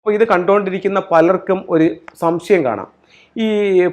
അപ്പോൾ ഇത് കണ്ടുകൊണ്ടിരിക്കുന്ന പലർക്കും ഒരു സംശയം കാണാം. ഈ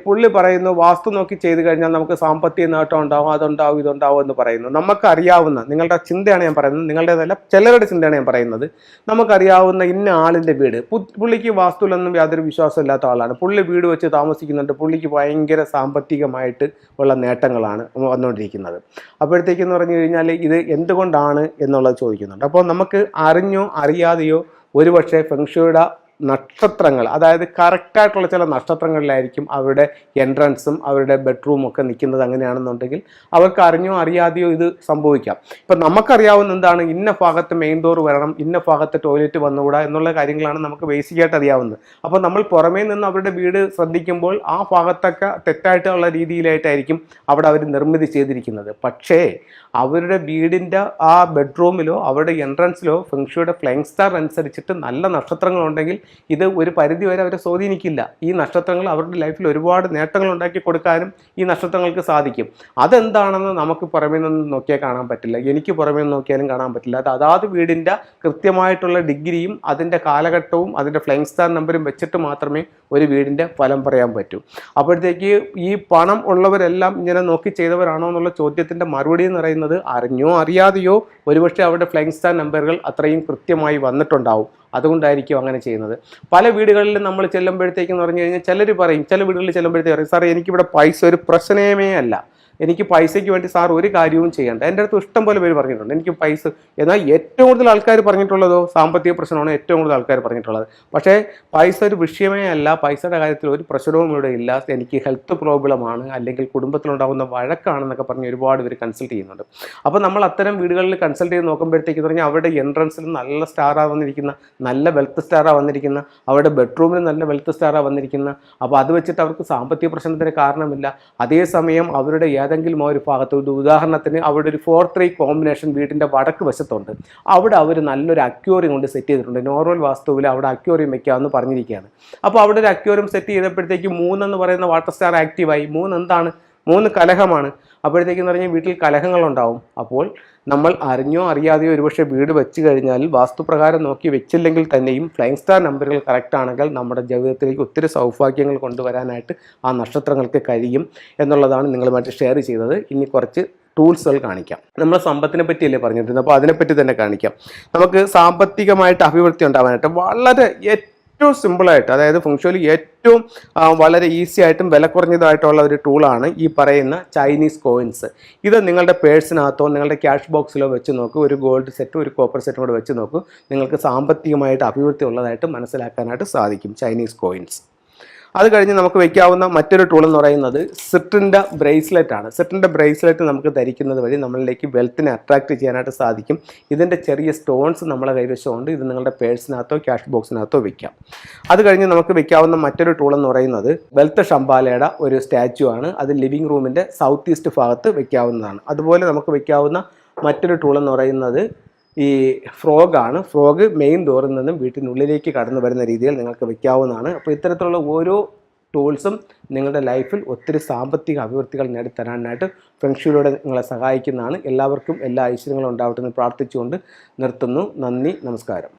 പുള്ളി പറയുന്നു വാസ്തു നോക്കി ചെയ്തു കഴിഞ്ഞാൽ നമുക്ക് സാമ്പത്തിക നേട്ടം ഉണ്ടാവും അതുണ്ടാവും ഇതുണ്ടാവും എന്ന് പറയുന്നു. നമുക്കറിയാവുന്ന നിങ്ങളുടെ ചിന്തയാണ് ഞാൻ പറയുന്നത് നിങ്ങളുടേതല്ല ചിലരുടെ ചിന്തയാണ് ഞാൻ പറയുന്നത്. നമുക്കറിയാവുന്ന ഇന്ന ആളിന്റെ വീട് പുള്ളിക്ക് വാസ്തുവിലൊന്നും യാതൊരു വിശ്വാസമില്ലാത്ത ആളാണ്. പുള്ളി വീട് വെച്ച് താമസിക്കുന്നുണ്ട് പുള്ളിക്ക് ഭയങ്കര സാമ്പത്തികമായിട്ട് ഉള്ള നേട്ടങ്ങളാണ് വന്നുകൊണ്ടിരിക്കുന്നത്. അപ്പോഴത്തേക്കെന്ന് പറഞ്ഞു കഴിഞ്ഞാൽ ഇത് എന്തുകൊണ്ടാണ് എന്നുള്ളത് ചോദിക്കുന്നുണ്ട്. അപ്പോൾ നമുക്ക് അറിഞ്ഞോ അറിയാതെയോ ഒരുപക്ഷെ ഫെങ്ഷുയുടെ നക്ഷത്രങ്ങൾ അതായത് കറക്റ്റായിട്ടുള്ള ചില നക്ഷത്രങ്ങളിലായിരിക്കും അവരുടെ എൻട്രൻസും അവരുടെ ബെഡ്റൂമും ഒക്കെ നിൽക്കുന്നത് അങ്ങനെയാണെന്നുണ്ടെങ്കിൽ അവർക്ക് അറിഞ്ഞോ അറിയാതെയോ ഇത് സംഭവിക്കാം. ഇപ്പം നമുക്കറിയാവുന്ന എന്താണ് ഇന്ന ഭാഗത്ത് മെയിൻ ഡോർ വരണം ഇന്ന ഭാഗത്ത് ടോയ്ലറ്റ് വന്നുകൂടാ എന്നുള്ള കാര്യങ്ങളാണ് നമുക്ക് ബേസിക്കായിട്ട് അറിയാവുന്നത്. അപ്പോൾ നമ്മൾ പുറമേ നിന്ന് അവരുടെ വീട് ശ്രദ്ധിക്കുമ്പോൾ ആ ഭാഗത്തൊക്കെ തെറ്റായിട്ടുള്ള രീതിയിലായിട്ടായിരിക്കും അവിടെ അവർ നിർമ്മിതി ചെയ്തിരിക്കുന്നത്. പക്ഷേ അവരുടെ വീടിന്റെ ആ ബെഡ്റൂമിലോ അവരുടെ എൻട്രൻസിലോ ഫെങ്ഷുയുടെ ഫ്ലൈങ് സ്റ്റാർ അനുസരിച്ചിട്ട് നല്ല നക്ഷത്രങ്ങളുണ്ടെങ്കിൽ ഇത് ഒരു പരിധിവരെ അവരെ സ്വാധീനിക്കില്ല. ഈ നക്ഷത്രങ്ങൾ അവരുടെ ലൈഫിൽ ഒരുപാട് നേട്ടങ്ങൾ ഉണ്ടാക്കി കൊടുക്കാനും ഈ നക്ഷത്രങ്ങൾക്ക് സാധിക്കും. അതെന്താണെന്ന് നമുക്ക് പുറമേ നിന്ന് നോക്കിയാൽ കാണാൻ പറ്റില്ല. എനിക്ക് പുറമേ നിന്ന് നോക്കിയാലും കാണാൻ പറ്റില്ല. അത് അതാത് വീടിന്റെ കൃത്യമായിട്ടുള്ള ഡിഗ്രിയും അതിന്റെ കാലഘട്ടവും അതിന്റെ ഫ്ലൈങ് സ്റ്റാർ നമ്പറും വെച്ചിട്ട് മാത്രമേ ഒരു വീടിന്റെ ഫലം പറയാൻ പറ്റൂ. അപ്പോഴത്തേക്ക് ഈ പണം ഉള്ളവരെല്ലാം ഇങ്ങനെ നോക്കി ചെയ്തവരാണോ എന്നുള്ള ചോദ്യത്തിന്റെ മറുപടി എന്ന് പറയുന്നത് അറിഞ്ഞോ അറിയാതെയോ ഒരുപക്ഷെ അവരുടെ ഫ്ലൈങ് സ്റ്റാർ നമ്പറുകൾ അത്രയും കൃത്യമായി വന്നിട്ടുണ്ടാവും. അതുകൊണ്ടായിരിക്കും അങ്ങനെ ചെയ്യുന്നത്. പല വീടുകളിലും നമ്മൾ ചെല്ലുമ്പോഴത്തേക്കെന്ന് പറഞ്ഞു കഴിഞ്ഞാൽ ചിലർ പറയും ചില വീടുകളിൽ ചെല്ലുമ്പോഴത്തേക്ക് പറയും സാറേ എനിക്കിവിടെ പൈസ ഒരു പ്രശ്നമേ അല്ല. എനിക്ക് പൈസയ്ക്ക് വേണ്ടി സാർ ഒരു കാര്യവും ചെയ്യണ്ട. എന്റെ അടുത്ത് ഇഷ്ടം പോലെ പേര് പറഞ്ഞിട്ടുണ്ട്. എനിക്ക് പൈസ എന്നാൽ ഏറ്റവും കൂടുതൽ ആൾക്കാർ പറഞ്ഞിട്ടുള്ളതോ സാമ്പത്തിക പ്രശ്നമാണ് ഏറ്റവും കൂടുതൽ ആൾക്കാർ പറഞ്ഞിട്ടുള്ളത്. പക്ഷേ പൈസ ഒരു വിഷയമേ അല്ല. പൈസയുടെ കാര്യത്തിൽ ഒരു പ്രശ്നവും ഇവിടെ ഇല്ല. എനിക്ക് ഹെൽത്ത് പ്രോബ്ലമാണ്. അല്ലെങ്കിൽ കുടുംബത്തിലുണ്ടാകുന്ന വഴക്കാണെന്നൊക്കെ പറഞ്ഞ് ഒരുപാട് പേര് കൺസൾട്ട് ചെയ്യുന്നുണ്ട്. അപ്പോൾ നമ്മൾ അത്തരം വീടുകളിൽ കൺസൾട്ട് ചെയ്ത് നോക്കുമ്പോഴത്തേക്ക് പറഞ്ഞാൽ അവരുടെ എൻട്രൻസിൽ നല്ല സ്റ്റാറാ വന്നിരിക്കുന്ന നല്ല വെൽത്ത് സ്റ്റാറാ വന്നിരിക്കുന്ന അവരുടെ ബെഡ്റൂമിൽ നല്ല വെൽത്ത് സ്റ്റാറാ വന്നിരിക്കുന്ന അപ്പോൾ അത് വെച്ചിട്ട് അവർക്ക് സാമ്പത്തിക പ്രശ്നത്തിന് കാരണമില്ല. അതേസമയം അവരുടെ ഏതെങ്കിലും ഒരു ഭാഗത്ത് ഉദാഹരണത്തിന് അവിടെ ഒരു ഫോർ ത്രീ കോമ്പിനേഷൻ വീടിന്റെ വടക്ക് വശത്തുണ്ട്. അവിടെ അവർ നല്ലൊരു അക്യൂറിയം കൊണ്ട് സെറ്റ് ചെയ്തിട്ടുണ്ട്. നോർമൽ വാസ്തുവിൽ അവിടെ അക്യൂറിയം വെക്കാമെന്ന് പറഞ്ഞിരിക്കുകയാണ്. അപ്പോൾ അവിടെ ഒരു അക്യൂറിയം സെറ്റ് ചെയ്തപ്പോഴത്തേക്ക് മൂന്നെന്ന് പറയുന്ന വാട്ടർ സ്റ്റാർ ആക്റ്റീവായി മൂന്ന് എന്താണ് മൂന്ന് കലഹമാണ്. അപ്പോഴത്തേക്കെന്ന് പറഞ്ഞാൽ വീട്ടിൽ കലഹങ്ങളുണ്ടാവും. അപ്പോൾ നമ്മൾ അറിഞ്ഞോ അറിയാതെയോ ഒരുപക്ഷെ വീട് വെച്ച് കഴിഞ്ഞാൽ വാസ്തുപ്രകാരം നോക്കി വെച്ചില്ലെങ്കിൽ തന്നെയും ഫ്ലൈങ് സ്റ്റാർ നമ്പറുകൾ കറക്റ്റ് ആണെങ്കിൽ നമ്മുടെ ജീവിതത്തിലേക്ക് ഒത്തിരി സൗഭാഗ്യങ്ങൾ കൊണ്ടുവരാനായിട്ട് ആ നക്ഷത്രങ്ങൾക്ക് കഴിയും എന്നുള്ളതാണ് നിങ്ങളുമായിട്ട് ഷെയർ ചെയ്തത്. ഇനി കുറച്ച് ടൂൾസുകൾ കാണിക്കാം. നമ്മൾ സമ്പത്തിനെ പറ്റിയല്ലേ പറഞ്ഞിരുന്നത്? അപ്പോൾ അതിനെപ്പറ്റി തന്നെ കാണിക്കാം. നമുക്ക് സാമ്പത്തികമായിട്ട് അഭിവൃദ്ധി ഉണ്ടാവാനായിട്ട് വളരെ ഏറ്റവും സിമ്പിളായിട്ട് അതായത് ഫംഗ്ഷനിൽ ഏറ്റവും വളരെ ഈസി ആയിട്ടും വില കുറഞ്ഞതായിട്ടുള്ള ഒരു ടൂളാണ് ഈ പറയുന്ന ചൈനീസ് കോയിൻസ് ഇത് നിങ്ങളുടെ പേഴ്സിനകത്തോ നിങ്ങളുടെ ക്യാഷ് ബോക്സിലോ വെച്ച് നോക്കൂ ഒരു ഗോൾഡ് സെറ്റും ഒരു കോപ്പർ സെറ്റും കൂടെ വെച്ച് നോക്കൂ നിങ്ങൾക്ക് സാമ്പത്തികമായിട്ട് അഭിവൃദ്ധി ഉള്ളതായിട്ട് മനസ്സിലാക്കാനായിട്ട് സാധിക്കും ചൈനീസ് കോയിൻസ് അത് കഴിഞ്ഞ് നമുക്ക് വെക്കാവുന്ന മറ്റൊരു ടൂൾ എന്ന് പറയുന്നത് സിട്ടിന്റെ ബ്രേസ്ലെറ്റ് ആണ്. സിട്ടിന്റെ ബ്രേസ്ലെറ്റ് നമുക്ക് ധരിക്കുന്നത് വഴി നമ്മളിലേക്ക് വെൽത്തിനെ അട്രാക്റ്റ് ചെയ്യാനായിട്ട് സാധിക്കും. ഇതിന്റെ ചെറിയ സ്റ്റോൺസ് നമ്മളെ കൈവശമുണ്ട്. ഇത് നിങ്ങളുടെ പേഴ്സിനകത്തോ ക്യാഷ് ബോക്സിനകത്തോ വെക്കാം. അത് കഴിഞ്ഞ് നമുക്ക് വെക്കാവുന്ന മറ്റൊരു ടൂൾ എന്ന് പറയുന്നത് വെൽത്ത് ഷംബാലയുടെ ഒരു സ്റ്റാച്ചു ആണ്. അത് ലിവിംഗ് റൂമിന്റെ സൗത്ത് ഈസ്റ്റ് ഭാഗത്ത് വെക്കാവുന്നതാണ്. അതുപോലെ നമുക്ക് വെക്കാവുന്ന മറ്റൊരു ടൂൾ എന്ന് പറയുന്നത് ഈ ഫ്രോഗാണ്. ഫ്രോഗ് മെയിൻ ഡോറിൽ നിന്നും വീട്ടിനുള്ളിലേക്ക് കടന്നു വരുന്ന രീതിയിൽ നിങ്ങൾക്ക് വയ്ക്കാവുന്നതാണ് അപ്പോൾ ഇത്തരത്തിലുള്ള ഓരോ ടൂൾസും നിങ്ങളുടെ ലൈഫിൽ ഒത്തിരി സാമ്പത്തിക അഭിവൃദ്ധികൾ നേടിത്തരാനായിട്ട് ഫെങ്ഷുയിലൂടെ നിങ്ങളെ സഹായിക്കുന്നതാണ്. എല്ലാവർക്കും എല്ലാ ഐശ്വര്യങ്ങളും ഉണ്ടാവട്ടെ എന്ന് പ്രാർത്ഥിച്ചുകൊണ്ട് നിർത്തുന്നു. നന്ദി നമസ്കാരം.